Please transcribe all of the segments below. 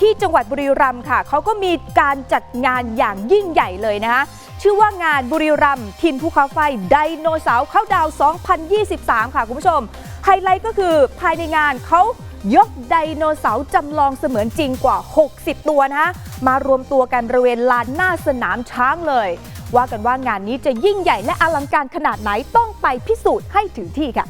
ที่จังหวัดบุรีรัมย์ค่ะเขาก็มีการจัดงานอย่างยิ่งใหญ่เลยนะคะชื่อว่างานบุรีรัมย์ทินภูเขาไฟไดโนเสาร์เข้าดาว 2023 ค่ะคุณผู้ชม ไฮไลท์ก็คือภายในงานเขายกไดโนเสาร์จำลองเสมือนจริงกว่า 60 ตัวนะะมารวมตัวกันบริเวณลานหน้าสนามช้างเลย ว่ากันว่างานนี้จะยิ่งใหญ่และอลังการขนาดไหนต้องไปพิสูจน์ให้ถึงที่ค่ะ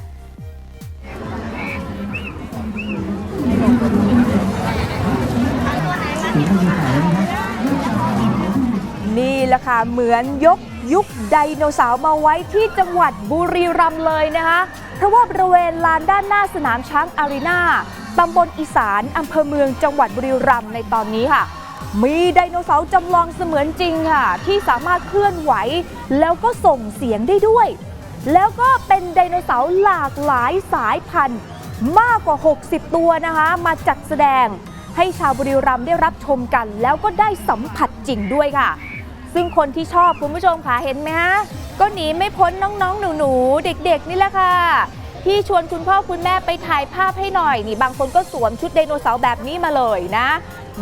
นี่แหละค่ะ เหมือนยกยุคไดโนเสาร์มาไว้ที่จังหวัดบุรีรัมย์เลยนะคะ เพราะว่าบริเวณลานด้านหน้าสนามช้างอารีนาตำบลอีสานอำเภอเมืองจังหวัดบุรีรัมย์ในตอนนี้ค่ะ มีไดโนเสาร์จำลองเสมือนจริงค่ะ ที่สามารถเคลื่อนไหว แล้วก็ส่งเสียงได้ด้วย แล้วก็เป็นไดโนเสาร์หลากหลายสายพันธุ์ มากกว่า 60 ตัวนะคะ มาจัดแสดง ให้ชาวบุรีรัมย์ได้รับชมกัน แล้วก็ได้สัมผัสจริงด้วยค่ะ ซึ่งคนที่ชอบคุณผู้ชมค่ะเห็นไหมฮะก็หนีไม่พ้นน้องๆ หนูๆ เด็กๆ นี่แหละค่ะที่ชวนคุณพ่อคุณแม่ไปถ่ายภาพให้หน่อยนี่บางคนก็สวมชุดไดโนเสาร์แบบนี้มาเลยนะ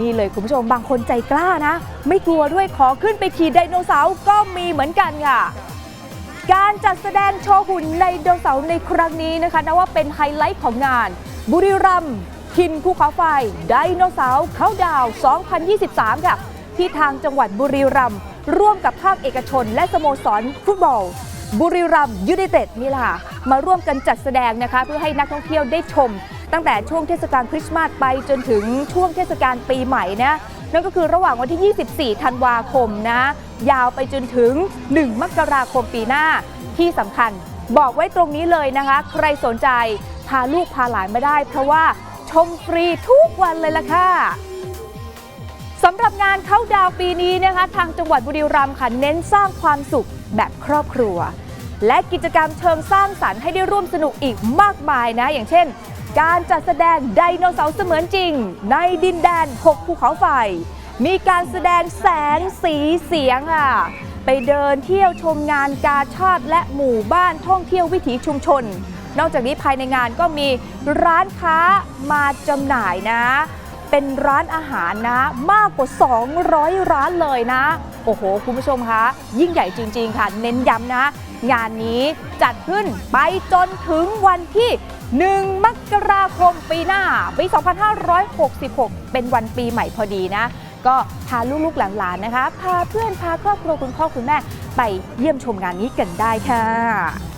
นี่เลยคุณผู้ชมบางคนใจกล้านะ ไม่กลัวด้วยขอขึ้นไปขี่ไดโนเสาร์ก็มีเหมือนกันค่ะ การจัดแสดงโชว์หุ่นไดโนเสาร์ในครั้งนี้นะคะนับว่าเป็นไฮไลท์ของงาน บุรีรัมย์ ทินภูเขาไฟไดโนเสาร์เขาดาว 2023 ค่ะ ที่ทางจังหวัดบุรีรัมย์ร่วมกับภาคเอกชน และสโมสรฟุตบอล บุรีรัมย์ยูไนเต็ดนี่แหละค่ะมาร่วมกันจัดแสดงนะคะ เพื่อให้นักท่องเที่ยวได้ชม ตั้งแต่ช่วงเทศกาลคริสต์มาสไปจนถึงช่วงเทศกาลปีใหม่นะนั่นก็คือระหว่างวันที่ 24 ธันวาคมนะ ยาวไปจนถึง 1 มกราคมปีหน้าที่สำคัญ บอกไว้ตรงนี้เลยนะคะ ใครสนใจพาลูกพาหลานมาได้ เพราะว่า ชมฟรีทุกวันเลยล่ะค่ะสำหรับงานเข้าดาวปีนี้นะคะ ทางจังหวัดบุรีรัมย์ค่ะเน้นสร้างความสุขแบบครอบครัว และกิจกรรมเชิงสร้างสรรค์ให้ได้ร่วมสนุกอีกมากมายนะ อย่างเช่น การจัดแสดงไดโนเสาร์เสมือนจริง ในดินแดน 6 ภูเขาไฟ มีการแสดงแสงสีเสียงค่ะไปเดินเที่ยวชมงานกาชาติและหมู่บ้านท่องเที่ยววิถีชุมชน นอกจากนี้ภายในงานก็มีร้านค้ามาจำหน่ายนะ เป็นร้านอาหารนะ มากกว่า 200 ร้านเลยนะ โอ้โห คุณผู้ชมคะยิ่งใหญ่จริง ๆ ค่ะ เน้นย้ำนะ งานนี้จัดขึ้นไปจนถึงวันที่1มกราคมปีหน้าปี 2566 เป็นวันปีใหม่พอดีนะ ก็พาลูกๆหลานๆนะคะ พาเพื่อนพาครอบครัวคุณพ่อคุณแม่ ไปเยี่ยมชมงานนี้กันได้ค่ะ